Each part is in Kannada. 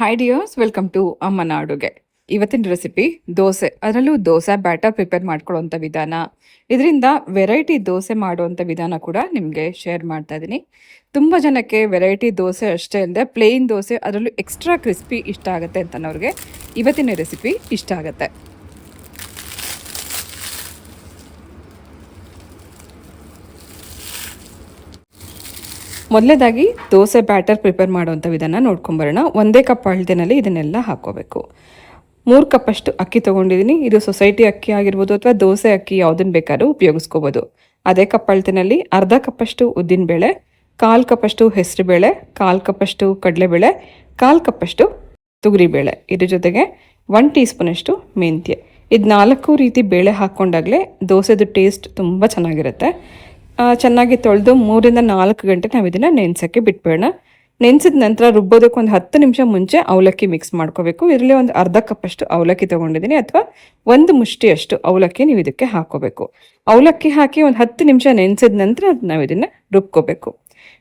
ಹಾಯ್ ಡಿಯರ್ಸ್ ವೆಲ್ಕಮ್ ಟು ಅಮ್ಮನ ಅಡುಗೆ ಇವತ್ತಿನ ರೆಸಿಪಿ ದೋಸೆ ಅದರಲ್ಲೂ ದೋಸೆ ಬ್ಯಾಟರ್ ಪ್ರಿಪೇರ್ ಮಾಡ್ಕೊಳ್ಳೋಂಥ ವಿಧಾನ ಇದರಿಂದ ವೆರೈಟಿ ದೋಸೆ ಮಾಡುವಂಥ ವಿಧಾನ ಕೂಡ ನಿಮಗೆ ಶೇರ್ ಮಾಡ್ತಾ ಇದ್ದೀನಿ ತುಂಬ ಜನಕ್ಕೆ ವೆರೈಟಿ ದೋಸೆ ಅಷ್ಟೇ ಅಲ್ಲದೆ ಪ್ಲೇನ್ ದೋಸೆ ಅದರಲ್ಲೂ ಎಕ್ಸ್ಟ್ರಾ ಕ್ರಿಸ್ಪಿ ಇಷ್ಟ ಆಗುತ್ತೆ ಅಂತನವ್ರಿಗೆ ಇವತ್ತಿನ ರೆಸಿಪಿ ಇಷ್ಟ ಆಗುತ್ತೆ ಮೊದಲೇದಾಗಿ ದೋಸೆ ಬ್ಯಾಟರ್ ಪ್ರಿಪೇರ್ ಮಾಡುವಂಥ ವಿಧಾನ ನೋಡ್ಕೊಂಬರೋಣ. ಒಂದೇ ಕಪ್ ಅಳತೆನಲ್ಲಿ ಇದನ್ನೆಲ್ಲ ಹಾಕೋಬೇಕು. ಮೂರು ಕಪ್ಪಷ್ಟು ಅಕ್ಕಿ ತೊಗೊಂಡಿದ್ದೀನಿ ಇದು ಸೊಸೈಟಿ ಅಕ್ಕಿ ಆಗಿರ್ಬೋದು ಅಥವಾ ದೋಸೆ ಅಕ್ಕಿ ಯಾವುದನ್ನು ಬೇಕಾದ್ರೂ ಉಪಯೋಗಿಸ್ಕೋಬೋದು. ಅದೇ ಕಪ್ ಅಳತೆನಲ್ಲಿ ಅರ್ಧ ಕಪ್ಪಷ್ಟು ಉದ್ದಿನಬೇಳೆ ಕಾಲು ಕಪ್ಪಷ್ಟು ಹೆಸರುಬೇಳೆ ಕಾಲು ಕಪ್ಪಷ್ಟು ಕಡಲೆಬೇಳೆ ಕಾಲು ಕಪ್ಪಷ್ಟು ತೊಗರಿಬೇಳೆ ಇದ್ರ ಜೊತೆಗೆ ಒನ್ ಟೀ ಸ್ಪೂನಷ್ಟು ಮೆಂತ್ಯ. ಇದು ನಾಲ್ಕು ರೀತಿ ಬೇಳೆ ಹಾಕ್ಕೊಂಡಾಗಲೇ ದೋಸೆದು ಟೇಸ್ಟ್ ತುಂಬ ಚೆನ್ನಾಗಿರುತ್ತೆ. ಚೆನ್ನಾಗಿ ತೊಳೆದು ಮೂರಿಂದ ನಾಲ್ಕು ಗಂಟೆ ನಾವು ಇದನ್ನು ನೆನೆಸೋಕ್ಕೆ ಬಿಟ್ಬೇಡ ನೆನೆಸಿದ ನಂತರ ರುಬ್ಬೋದಕ್ಕೆ ಒಂದು ಹತ್ತು ನಿಮಿಷ ಮುಂಚೆ ಅವಲಕ್ಕಿ ಮಿಕ್ಸ್ ಮಾಡ್ಕೋಬೇಕು. ಇದರಲ್ಲಿ ಒಂದು ಅರ್ಧ ಕಪ್ಪಷ್ಟು ಅವಲಕ್ಕಿ ತೊಗೊಂಡಿದ್ದೀನಿ ಅಥವಾ ಒಂದು ಮುಷ್ಟಿಯಷ್ಟು ಅವಲಕ್ಕಿ ನೀವು ಇದಕ್ಕೆ ಹಾಕೋಬೇಕು. ಅವಲಕ್ಕಿ ಹಾಕಿ ಒಂದು ಹತ್ತು ನಿಮಿಷ ನೆನೆಸಿದ ನಂತರ ನಾವು ಇದನ್ನು ರುಬ್ಕೋಬೇಕು.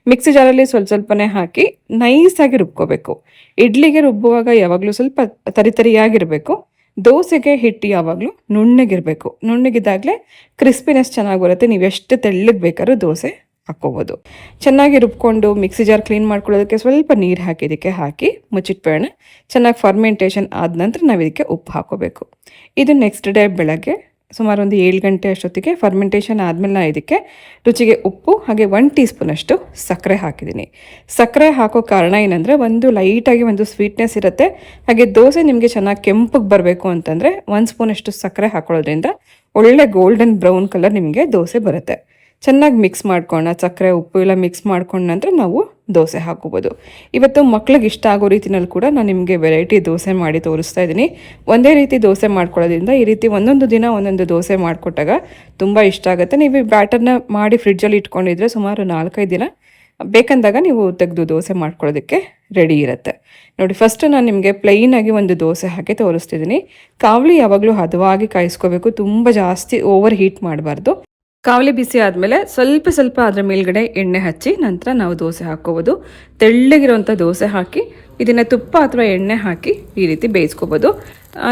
ಮಿಕ್ಸಿ ಜಾರಲ್ಲಿ ಸ್ವಲ್ಪ ಸ್ವಲ್ಪನೇ ಹಾಕಿ ನೈಸಾಗಿ ರುಬ್ಕೋಬೇಕು. ಇಡ್ಲಿಗೆ ರುಬ್ಬುವಾಗ ಯಾವಾಗಲೂ ಸ್ವಲ್ಪ ತರಿತರಿಯಾಗಿರಬೇಕು ದೋಸೆಗೆ ಹಿಟ್ಟು ಯಾವಾಗಲೂ ನುಣ್ಣಗಿರಬೇಕು. ನುಣ್ಣಗಿದ್ದಾಗಲೇ ಕ್ರಿಸ್ಪಿನೆಸ್ ಚೆನ್ನಾಗಿ ಬರುತ್ತೆ. ನೀವು ಎಷ್ಟು ತೆಳ್ಳಗೆ ಬೇಕಾದ್ರೂ ದೋಸೆ ಹಾಕ್ಕೋಬೋದು. ಚೆನ್ನಾಗಿ ರುಬ್ಕೊಂಡು ಮಿಕ್ಸಿ ಜಾರ್ ಕ್ಲೀನ್ ಮಾಡ್ಕೊಳ್ಳೋದಕ್ಕೆ ಸ್ವಲ್ಪ ನೀರು ಹಾಕಿ, ಇದಕ್ಕೆ ಹಾಕಿ ಮುಚ್ಚಿಟ್ಬೇಡ ಚೆನ್ನಾಗಿ ಫರ್ಮೆಂಟೇಷನ್ ಆದ ನಂತರ ನಾವು ಇದಕ್ಕೆ ಉಪ್ಪು ಹಾಕೋಬೇಕು ಇದು ನೆಕ್ಸ್ಟ್ ಡೇ ಬೆಳಗ್ಗೆ ಸುಮಾರು ಒಂದು ಏಳು ಗಂಟೆ ಅಷ್ಟೊತ್ತಿಗೆ ಫರ್ಮೆಂಟೇಷನ್ ಆದಮೇಲೆ ನಾನು ಇದಕ್ಕೆ ರುಚಿಗೆ ಉಪ್ಪು, ಹಾಗೆ ಒನ್ ಟೀ ಸ್ಪೂನಷ್ಟು ಸಕ್ಕರೆ ಹಾಕಿದ್ದೀನಿ. ಸಕ್ಕರೆ ಹಾಕೋ ಕಾರಣ ಏನಂದರೆ ಒಂದು ಲೈಟಾಗಿ ಒಂದು ಸ್ವೀಟ್ನೆಸ್ ಇರುತ್ತೆ. ಹಾಗೆ ದೋಸೆ ನಿಮಗೆ ಚೆನ್ನಾಗಿ ಕೆಂಪಗೆ ಬರಬೇಕು ಅಂತಂದರೆ ಒಂದು ಸ್ಪೂನಷ್ಟು ಸಕ್ಕರೆ ಹಾಕೊಳ್ಳೋದ್ರಿಂದ ಒಳ್ಳೆ ಗೋಲ್ಡನ್ ಬ್ರೌನ್ ಕಲರ್ ನಿಮಗೆ ದೋಸೆ ಬರುತ್ತೆ. ಚೆನ್ನಾಗಿ ಮಿಕ್ಸ್ ಮಾಡ್ಕೊಳ್ಳೋಣ ಸಕ್ಕರೆ, ಉಪ್ಪು ಎಲ್ಲ ಮಿಕ್ಸ್ ಮಾಡ್ಕೊಂಡ ನಂತರ ನಾವು ದೋಸೆ ಹಾಕೋಬೋದು ಇವತ್ತು ಮಕ್ಳಿಗೆ ಇಷ್ಟ ಆಗೋ ರೀತಿನಲ್ಲಿ ಕೂಡ ನಾನು ನಿಮಗೆ ವೆರೈಟಿ ದೋಸೆ ಮಾಡಿ ತೋರಿಸ್ತಾ ಇದ್ದೀನಿ. ಒಂದೇ ರೀತಿ ದೋಸೆ ಮಾಡ್ಕೊಳ್ಳೋದ್ರಿಂದ ಈ ರೀತಿ ಒಂದೊಂದು ದಿನ ಒಂದೊಂದು ದೋಸೆ ಮಾಡಿಕೊಟ್ಟಾಗ ತುಂಬ ಇಷ್ಟ ಆಗುತ್ತೆ. ನೀವು ಬ್ಯಾಟರ್ನ ಮಾಡಿ ಫ್ರಿಡ್ಜಲ್ಲಿ ಇಟ್ಕೊಂಡಿದ್ರೆ ಸುಮಾರು ನಾಲ್ಕೈದು ದಿನ ಬೇಕಂದಾಗ ನೀವು ತೆಗೆದು ದೋಸೆ ಮಾಡ್ಕೊಳ್ಳೋದಕ್ಕೆ ರೆಡಿ ಇರುತ್ತೆ. ನೋಡಿ ಫಸ್ಟ್ ನಾನು ನಿಮಗೆ ಪ್ಲೈನಾಗಿ ಒಂದು ದೋಸೆ ಹಾಕಿ ತೋರಿಸ್ತಿದ್ದೀನಿ. ಕಾವಲಿ ಯಾವಾಗಲೂ ಹದವಾಗಿ ಕಾಯಿಸ್ಕೋಬೇಕು, ತುಂಬ ಜಾಸ್ತಿ ಓವರ್ ಹೀಟ್ ಮಾಡಬಾರ್ದು. ಕಾವಲಿ ಬಿಸಿ ಆದಮೇಲೆ ಸ್ವಲ್ಪ ಸ್ವಲ್ಪ ಅದರ ಮೇಲ್ಗಡೆ ಎಣ್ಣೆ ಹಚ್ಚಿ ನಂತರ ನಾವು ದೋಸೆ ಹಾಕ್ಕೋಬೋದು. ತೆಳ್ಳಗಿರುವಂಥ ದೋಸೆ ಹಾಕಿ ಇದನ್ನು ತುಪ್ಪ ಅಥವಾ ಎಣ್ಣೆ ಹಾಕಿ ಈ ರೀತಿ ಬೇಯಿಸ್ಕೋಬೋದು.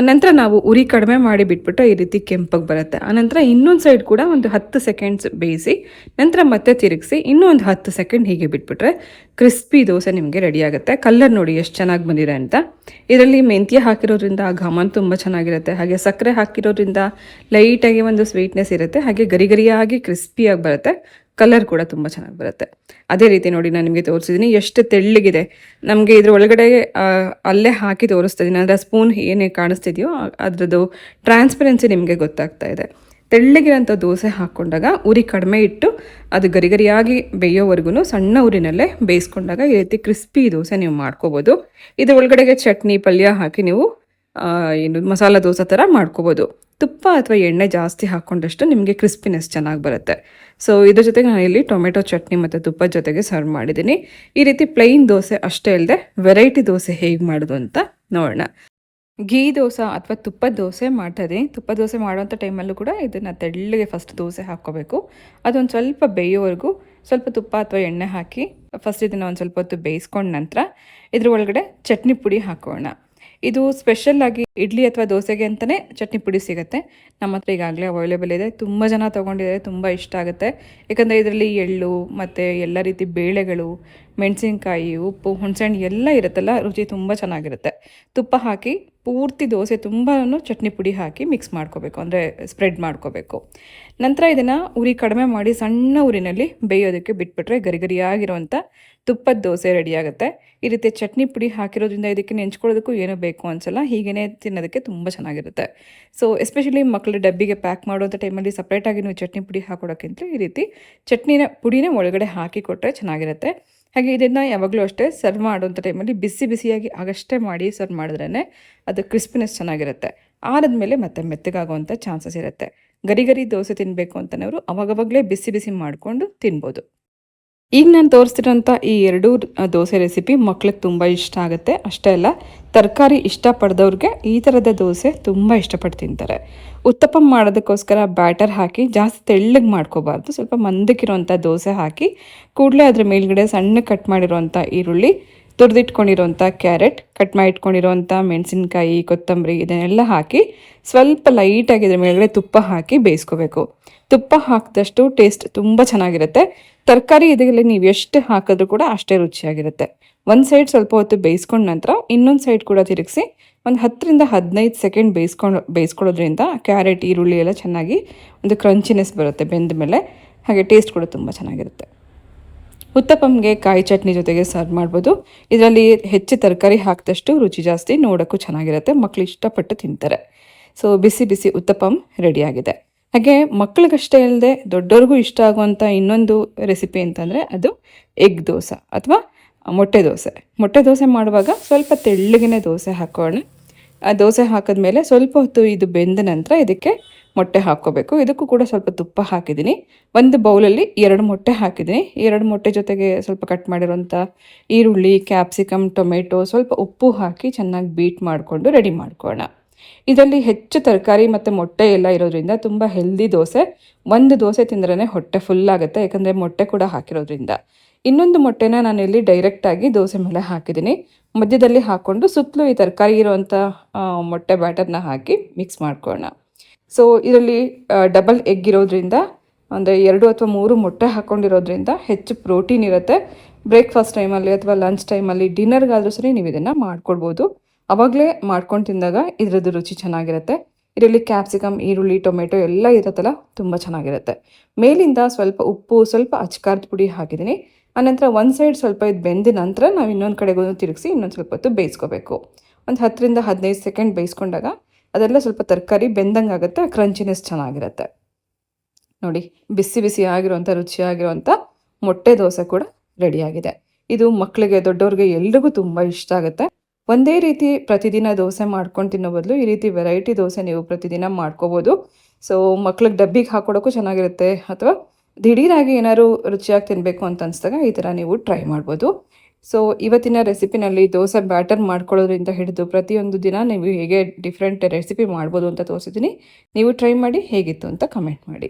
ನಂತರ ನಾವು ಉರಿ ಕಡಿಮೆ ಮಾಡಿ ಬಿಟ್ಬಿಟ್ಟು ಈ ರೀತಿ ಕೆಂಪಗೆ ಬರುತ್ತೆ. ಆನಂತರ ಇನ್ನೊಂದು ಸೈಡ್ ಕೂಡ ಒಂದು ಹತ್ತು ಸೆಕೆಂಡ್ಸ್ ಬೇಯಿಸಿ, ನಂತರ ಮತ್ತೆ ತಿರುಗಿಸಿ ಇನ್ನೂ ಒಂದು ಹತ್ತು ಸೆಕೆಂಡ್ ಹೀಗೆ ಬಿಟ್ಬಿಟ್ರೆ ಕ್ರಿಸ್ಪಿ ದೋಸೆ ನಿಮಗೆ ರೆಡಿ ಆಗುತ್ತೆ. ನೋಡಿ ಎಷ್ಟು ಚೆನ್ನಾಗಿ ಬಂದಿದೆ ಅಂತ. ಇದರಲ್ಲಿ ಮೆಂತ್ಯ ಹಾಕಿರೋದ್ರಿಂದ ಘಮನ್ ತುಂಬ ಚೆನ್ನಾಗಿರುತ್ತೆ. ಹಾಗೆ ಸಕ್ಕರೆ ಹಾಕಿರೋದ್ರಿಂದ ಲೈಟಾಗಿ ಒಂದು ಸ್ವೀಟ್ನೆಸ್ ಇರುತ್ತೆ. ಹಾಗೆ ಗರಿಗರಿಯಾಗಿ ಕ್ರಿಸ್ಪಿಯಾಗಿ ಬರುತ್ತೆ. ಕಲರ್ ಕೂಡ ತುಂಬ ಚೆನ್ನಾಗಿ ಬರುತ್ತೆ. ಅದೇ ರೀತಿ ನೋಡಿ ನಾನು ನಿಮಗೆ ತೋರಿಸಿದ್ದೀನಿ ಎಷ್ಟು ತೆಳ್ಳಗಿದೆ. ನಮಗೆ ಇದ್ರ ಒಳಗಡೆ ಅಲ್ಲೇ ಹಾಕಿ ತೋರಿಸ್ತಾ ಇದ್ದೀನಿ ಅಂದರೆ ಸ್ಪೂನ್ ಏನೇ ಕಾಣಿಸ್ತಿದೆಯೋ ಅದರದ್ದು ಟ್ರಾನ್ಸ್ಪರೆನ್ಸಿ ನಿಮಗೆ ಗೊತ್ತಾಗ್ತಾ ಇದೆ. ತೆಳ್ಳಗಿರೋಂಥ ದೋಸೆ ಹಾಕ್ಕೊಂಡಾಗ ಉರಿ ಕಡಿಮೆ ಇಟ್ಟು, ಅದು ಗರಿಗರಿಯಾಗಿ ಬೇಯೋವರೆಗೂ ಸಣ್ಣ ಉರಿನಲ್ಲೇ ಬೇಯಿಸ್ಕೊಂಡಾಗ ಈ ರೀತಿ ಕ್ರಿಸ್ಪಿ ದೋಸೆ ನೀವು ಮಾಡ್ಕೋಬೋದು. ಇದ್ರ ಒಳಗಡೆಗೆ ಚಟ್ನಿ ಪಲ್ಯ ಹಾಕಿ ನೀವು ಏನು ಮಸಾಲ ದೋಸೆ ಥರ ಮಾಡ್ಕೋಬೋದು. ತುಪ್ಪ ಅಥವಾ ಎಣ್ಣೆ ಜಾಸ್ತಿ ಹಾಕ್ಕೊಂಡಷ್ಟು ನಿಮಗೆ ಕ್ರಿಸ್ಪಿನೆಸ್ ಚೆನ್ನಾಗಿ ಬರುತ್ತೆ. ಸೊ ಇದ್ರ ಜೊತೆಗೆ ನಾನು ಇಲ್ಲಿ ಟೊಮೆಟೊ ಚಟ್ನಿ ಮತ್ತು ತುಪ್ಪ ಜೊತೆಗೆ ಸರ್ವ್ ಮಾಡಿದ್ದೀನಿ. ಈ ರೀತಿ ಪ್ಲೈನ್ ದೋಸೆ ಅಷ್ಟೇ ಅಲ್ಲದೆ ವೆರೈಟಿ ದೋಸೆ ಹೇಗೆ ಮಾಡೋದು ಅಂತ ನೋಡೋಣ. ಘೀ ದೋಸೆ ಅಥವಾ ತುಪ್ಪ ದೋಸೆ ಮಾಡ್ತದೆ. ತುಪ್ಪ ದೋಸೆ ಮಾಡುವಂಥ ಟೈಮಲ್ಲೂ ಕೂಡ ಇದನ್ನು ತೆಳ್ಳಗೆ ಫಸ್ಟ್ ದೋಸೆ ಹಾಕ್ಕೋಬೇಕು. ಅದೊಂದು ಸ್ವಲ್ಪ ಬೇಯೋವರೆಗೂ ಸ್ವಲ್ಪ ತುಪ್ಪ ಅಥವಾ ಎಣ್ಣೆ ಹಾಕಿ ಫಸ್ಟ್ ಇದನ್ನು ಒಂದು ಸ್ವಲ್ಪ ಹೊತ್ತು ಬೇಯಿಸ್ಕೊಂಡ ನಂತರ ಇದ್ರ ಒಳಗಡೆ ಚಟ್ನಿ ಪುಡಿ ಹಾಕೋಣ. ಇದು ಸ್ಪೆಷಲ್ ಆಗಿ ಇಡ್ಲಿ ಅಥವಾ ದೋಸೆಗೆ ಅಂತಲೇ ಚಟ್ನಿ ಪುಡಿ ಸಿಗುತ್ತೆ. ನಮ್ಮ ಹತ್ರ ಈಗಾಗಲೇ ಅವೈಲೇಬಲ್ ಇದೆ. ತುಂಬ ಜನ ತೊಗೊಂಡಿದ್ದಾರೆ. ತುಂಬ ಇಷ್ಟ ಆಗುತ್ತೆ. ಯಾಕಂದರೆ ಇದರಲ್ಲಿ ಎಳ್ಳು ಮತ್ತು ಎಲ್ಲ ರೀತಿ ಬೇಳೆಗಳು ಮೆಣಸಿನ್ಕಾಯಿ, ಉಪ್ಪು, ಹುಣಸೆಹಣ್ಣು ಎಲ್ಲ ಇರುತ್ತಲ್ಲ, ರುಚಿ ತುಂಬ ಚೆನ್ನಾಗಿರುತ್ತೆ. ತುಪ್ಪ ಹಾಕಿ ಪೂರ್ತಿ ದೋಸೆ ತುಂಬಾ ಚಟ್ನಿ ಪುಡಿ ಹಾಕಿ ಮಿಕ್ಸ್ ಮಾಡ್ಕೋಬೇಕು, ಅಂದರೆ ಸ್ಪ್ರೆಡ್ ಮಾಡ್ಕೋಬೇಕು. ನಂತರ ಇದನ್ನು ಉರಿ ಕಡಿಮೆ ಮಾಡಿ ಸಣ್ಣ ಉರಿನಲ್ಲಿ ಬೇಯೋದಕ್ಕೆ ಬಿಟ್ಬಿಟ್ರೆ ಗರಿ ಗರಿಯಾಗಿರುವಂಥ ತುಪ್ಪದ ದೋಸೆ ರೆಡಿಯಾಗುತ್ತೆ ಈ ರೀತಿ ಚಟ್ನಿ ಪುಡಿ ಹಾಕಿರೋದ್ರಿಂದ ಇದಕ್ಕೆ ನೆಂಚ್ಕೊಳ್ಳೋದಕ್ಕೂ ಏನೋ ಬೇಕು ಅನ್ಸಲ್ಲ ಹೀಗೇ ತಿನ್ನೋದಕ್ಕೆ ತುಂಬ ಚೆನ್ನಾಗಿರುತ್ತೆ. ಸೊ ಎಸ್ಪೆಷಲಿ ಮಕ್ಕಳ ಡಬ್ಬಿಗೆ ಪ್ಯಾಕ್ ಮಾಡುವಂಥ ಟೈಮಲ್ಲಿ ಸಪ್ರೇಟಾಗಿ ನೀವು ಚಟ್ನಿ ಪುಡಿ ಹಾಕೋಡೋಕ್ಕಿಂತ ಈ ರೀತಿ ಚಟ್ನಿನ ಪುಡಿನೇ ಒಳಗಡೆ ಹಾಕಿ ಕೊಟ್ಟರೆ ಚೆನ್ನಾಗಿರುತ್ತೆ. ಹಾಗೆ ಇದನ್ನು ಯಾವಾಗಲೂ ಅಷ್ಟೇ ಸರ್ವ್ ಮಾಡುವಂಥ ಟೈಮಲ್ಲಿ ಬಿಸಿ ಬಿಸಿಯಾಗಿ ಆಗಷ್ಟೇ ಮಾಡಿ ಸರ್ವ್ ಮಾಡಿದ್ರೇ ಅದು ಕ್ರಿಸ್ಪಿನೆಸ್ ಚೆನ್ನಾಗಿರುತ್ತೆ. ಆದಮೇಲೆ ಮತ್ತೆ ಮೆತ್ತಗಾಗುವಂಥ ಚಾನ್ಸಸ್ ಇರುತ್ತೆ. ಗರಿ ಗರಿ ದೋಸೆ ತಿನ್ನಬೇಕು ಅಂತನವರು ಅವಾಗವಾಗಲೇ ಬಿಸಿ ಬಿಸಿ ಮಾಡಿಕೊಂಡು ತಿನ್ಬೋದು. ಈಗ ನಾನು ತೋರಿಸ್ತಿರೋಂಥ ಈ ಎರಡೂ ದೋಸೆ ರೆಸಿಪಿ ಮಕ್ಳಿಗೆ ತುಂಬ ಇಷ್ಟ ಆಗುತ್ತೆ. ಅಷ್ಟೇ ಅಲ್ಲ, ತರಕಾರಿ ಇಷ್ಟಪಡ್ದವ್ರಿಗೆ ಈ ಥರದ ದೋಸೆ ತುಂಬ ಇಷ್ಟಪಟ್ಟು ತಿಂತಾರೆ. ಉತ್ತಪ್ಪ ಮಾಡೋದಕ್ಕೋಸ್ಕರ ಬ್ಯಾಟರ್ ಹಾಕಿ ಜಾಸ್ತಿ ತೆಳ್ಳಗೆ ಮಾಡ್ಕೋಬಾರ್ದು. ಸ್ವಲ್ಪ ಮಂದಕ್ಕಿರೋಂಥ ದೋಸೆ ಹಾಕಿ ಕೂಡಲೇ ಅದ್ರ ಮೇಲ್ಗಡೆ ಸಣ್ಣ ಕಟ್ ಮಾಡಿರೋಂಥ ಈರುಳ್ಳಿ ತುರಿದಿಟ್ಕೊಂಡಿರೋಂಥ ಕ್ಯಾರೆಟ್, ಕಟ್ ಮಾಡಿ ಇಟ್ಕೊಂಡಿರೋಂಥ ಮೆಣಸಿನ್ಕಾಯಿ, ಕೊತ್ತಂಬರಿ ಇದನ್ನೆಲ್ಲ ಹಾಕಿ ಸ್ವಲ್ಪ ಲೈಟಾಗಿ ಇದ್ರ ಮೇಲ್ಗಡೆ ತುಪ್ಪ ಹಾಕಿ ಬೇಯಿಸ್ಕೋಬೇಕು. ತುಪ್ಪ ಹಾಕಿದಷ್ಟು ಟೇಸ್ಟ್ ತುಂಬ ಚೆನ್ನಾಗಿರುತ್ತೆ. ತರಕಾರಿ ಇದರಲ್ಲಿ ನೀವು ಎಷ್ಟು ಹಾಕಿದ್ರೂ ಕೂಡ ಅಷ್ಟೇ ರುಚಿಯಾಗಿರುತ್ತೆ. ಒಂದು ಸೈಡ್ ಸ್ವಲ್ಪ ಹೊತ್ತು ಬೇಯಿಸ್ಕೊಂಡ ನಂತರ ಇನ್ನೊಂದು ಸೈಡ್ ಕೂಡ ತಿರುಗಿಸಿ ಒಂದು ಹತ್ತರಿಂದ ಹದಿನೈದು ಸೆಕೆಂಡ್ ಬೇಯಿಸ್ಕೊಂಡು, ಬೇಯಿಸ್ಕೊಳ್ಳೋದ್ರಿಂದ ಕ್ಯಾರೆಟ್, ಈರುಳ್ಳಿ ಎಲ್ಲ ಚೆನ್ನಾಗಿ ಒಂದು ಕ್ರಂಚಿನೆಸ್ ಬರುತ್ತೆ ಬೆಂದ ಮೇಲೆ ಹಾಗೆ ಟೇಸ್ಟ್ ಕೂಡ ತುಂಬ ಚೆನ್ನಾಗಿರುತ್ತೆ. ಉತ್ತಪ್ಪಂಗೆ ಕಾಯಿ ಚಟ್ನಿ ಜೊತೆಗೆ ಸರ್ವ್ ಮಾಡ್ಬೋದು. ಇದರಲ್ಲಿ ಹೆಚ್ಚು ತರಕಾರಿ ಹಾಕಿದಷ್ಟು ರುಚಿ ಜಾಸ್ತಿ ನೋಡೋಕ್ಕೂ ಚೆನ್ನಾಗಿರುತ್ತೆ. ಮಕ್ಕಳು ಇಷ್ಟಪಟ್ಟು ತಿಂತಾರೆ. ಸೊ ಬಿಸಿ ಬಿಸಿ ಉತ್ತಪ್ಪಂ ರೆಡಿಯಾಗಿದೆ. ಹಾಗೆ ಮಕ್ಕಳಿಗಷ್ಟೇ ಅಲ್ಲದೆ ದೊಡ್ಡವ್ರಿಗೂ ಇಷ್ಟ ಆಗುವಂಥ ಇನ್ನೊಂದು ರೆಸಿಪಿ ಅಂತಂದರೆ ಅದು ಎಗ್ ದೋಸೆ ಅಥವಾ ಮೊಟ್ಟೆ ದೋಸೆ. ಮೊಟ್ಟೆ ದೋಸೆ ಮಾಡುವಾಗ ಸ್ವಲ್ಪ ತೆಳ್ಳಗಿನ ದೋಸೆ ಹಾಕೋಣ. ಆ ದೋಸೆ ಹಾಕಿದ್ಮೇಲೆ ಸ್ವಲ್ಪ ಹೊತ್ತು ಇದು ಬೆಂದ ನಂತರ ಇದಕ್ಕೆ ಮೊಟ್ಟೆ ಹಾಕ್ಕೋಬೇಕು. ಇದಕ್ಕೂ ಕೂಡ ಸ್ವಲ್ಪ ತುಪ್ಪ ಹಾಕಿದ್ದೀನಿ. ಒಂದು ಬೌಲಲ್ಲಿ ಎರಡು ಮೊಟ್ಟೆ ಹಾಕಿದ್ದೀನಿ. ಎರಡು ಮೊಟ್ಟೆ ಜೊತೆಗೆ ಸ್ವಲ್ಪ ಕಟ್ ಮಾಡಿರೋಂಥ ಈರುಳ್ಳಿ, ಕ್ಯಾಪ್ಸಿಕಮ್, ಟೊಮೆಟೊ, ಸ್ವಲ್ಪ ಉಪ್ಪು ಹಾಕಿ ಚೆನ್ನಾಗಿ ಬೀಟ್ ಮಾಡಿಕೊಂಡು ರೆಡಿ ಮಾಡ್ಕೋಣ ಇದರಲ್ಲಿ ಹೆಚ್ಚು ತರಕಾರಿ ಮತ್ತು ಮೊಟ್ಟೆ ಎಲ್ಲ ಇರೋದ್ರಿಂದ ತುಂಬ ಹೆಲ್ದಿ ದೋಸೆ. ಒಂದು ದೋಸೆ ತಿಂದ್ರೇ ಹೊಟ್ಟೆ ಫುಲ್ ಆಗುತ್ತೆ. ಯಾಕಂದರೆ ಮೊಟ್ಟೆ ಕೂಡ ಹಾಕಿರೋದ್ರಿಂದ. ಇನ್ನೊಂದು ಮೊಟ್ಟೆನ ನಾನು ಇಲ್ಲಿ ಡೈರೆಕ್ಟಾಗಿ ದೋಸೆ ಮೇಲೆ ಹಾಕಿದ್ದೀನಿ. ಮಧ್ಯದಲ್ಲಿ ಹಾಕ್ಕೊಂಡು ಸುತ್ತಲೂ ಈ ತರಕಾರಿ ಇರೋವಂಥ ಮೊಟ್ಟೆ ಬ್ಯಾಟರ್ನ ಹಾಕಿ ಮಿಕ್ಸ್ ಮಾಡ್ಕೊಳ್ಳೋಣ. ಸೊ ಇದರಲ್ಲಿ ಡಬಲ್ ಎಗ್ ಇರೋದ್ರಿಂದ, ಅಂದರೆ ಎರಡು ಅಥವಾ ಮೂರು ಮೊಟ್ಟೆ ಹಾಕ್ಕೊಂಡಿರೋದ್ರಿಂದ ಹೆಚ್ಚು ಪ್ರೋಟೀನ್ ಇರುತ್ತೆ. ಬ್ರೇಕ್ಫಾಸ್ಟ್ ಟೈಮಲ್ಲಿ ಅಥವಾ ಲಂಚ್ ಟೈಮಲ್ಲಿ ಡಿನ್ನರ್ಗಾದರೂ ಸರಿ ನೀವು ಇದನ್ನು ಮಾಡ್ಕೊಳ್ಬೋದು. ಅವಾಗಲೇ ಮಾಡ್ಕೊಂಡು ತಿಂದಾಗ ಇದರದ್ದು ರುಚಿ ಚೆನ್ನಾಗಿರುತ್ತೆ. ಇದರಲ್ಲಿ ಕ್ಯಾಪ್ಸಿಕಮ್ ಈರುಳ್ಳಿ ಟೊಮೆಟೊ ಎಲ್ಲ ಇರುತ್ತಲ್ಲ, ತುಂಬ ಚೆನ್ನಾಗಿರುತ್ತೆ. ಮೇಲಿಂದ ಸ್ವಲ್ಪ ಉಪ್ಪು, ಸ್ವಲ್ಪ ಅಚ್ಕಾರದ ಪುಡಿ ಹಾಕಿದ್ದೀನಿ. ಆನಂತರ ಒಂದು ಸೈಡ್ ಸ್ವಲ್ಪ ಇದು ಬೆಂದ ನಂತರ ನಾವು ಇನ್ನೊಂದು ಕಡೆಗೂ ತಿರುಗಿಸಿ ಇನ್ನೊಂದು ಸ್ವಲ್ಪ ಹೊತ್ತು ಬೇಯಿಸ್ಕೋಬೇಕು. ಒಂದು ಹತ್ತರಿಂದ ಹದಿನೈದು ಸೆಕೆಂಡ್ ಬೇಯಿಸ್ಕೊಂಡಾಗ ಅದೆಲ್ಲ ಸ್ವಲ್ಪ ತರಕಾರಿ ಬೆಂದಂಗೆ ಆಗುತ್ತೆ ಕ್ರಂಚಿನೆಸ್ ಚೆನ್ನಾಗಿರುತ್ತೆ. ನೋಡಿ, ಬಿಸಿ ಬಿಸಿ ಆಗಿರುವಂಥ ರುಚಿಯಾಗಿರುವಂಥ ಮೊಟ್ಟೆ ದೋಸೆ ಕೂಡ ರೆಡಿಯಾಗಿದೆ ಇದು ಮಕ್ಕಳಿಗೆ ದೊಡ್ಡವ್ರಿಗೆ ಎಲ್ರಿಗೂ ತುಂಬ ಇಷ್ಟ ಆಗುತ್ತೆ. ಒಂದೇ ರೀತಿ ಪ್ರತಿದಿನ ದೋಸೆ ಮಾಡ್ಕೊಂಡು ತಿನ್ನೋ ಬದಲು ಈ ರೀತಿ ವೆರೈಟಿ ದೋಸೆ ನೀವು ಪ್ರತಿದಿನ ಮಾಡ್ಕೋಬೋದು. ಸೊ ಮಕ್ಳಿಗೆ ಡಬ್ಬಿಗೆ ಹಾಕೊಡೋಕ್ಕೂ ಚೆನ್ನಾಗಿರುತ್ತೆ ಅಥವಾ ದಿಢೀರಾಗಿ ಏನಾದ್ರು ರುಚಿಯಾಗಿ ತಿನ್ನಬೇಕು ಅಂತ ಅನಿಸಿದಾಗ ಈ ಥರ ನೀವು ಟ್ರೈ ಮಾಡ್ಬೋದು. ಸೊ ಇವತ್ತಿನ ರೆಸಿಪಿನಲ್ಲಿ ದೋಸೆ ಬ್ಯಾಟರ್ ಮಾಡ್ಕೊಳ್ಳೋದ್ರಿಂದ ಹಿಡಿದು ಪ್ರತಿಯೊಂದು ದಿನ ನೀವು ಹೇಗೆ ಡಿಫ್ರೆಂಟ್ ರೆಸಿಪಿ ಮಾಡ್ಬೋದು ಅಂತ ತೋರಿಸಿದ್ದೀನಿ. ನೀವು ಟ್ರೈ ಮಾಡಿ ಹೇಗಿತ್ತು ಅಂತ ಕಮೆಂಟ್ ಮಾಡಿ.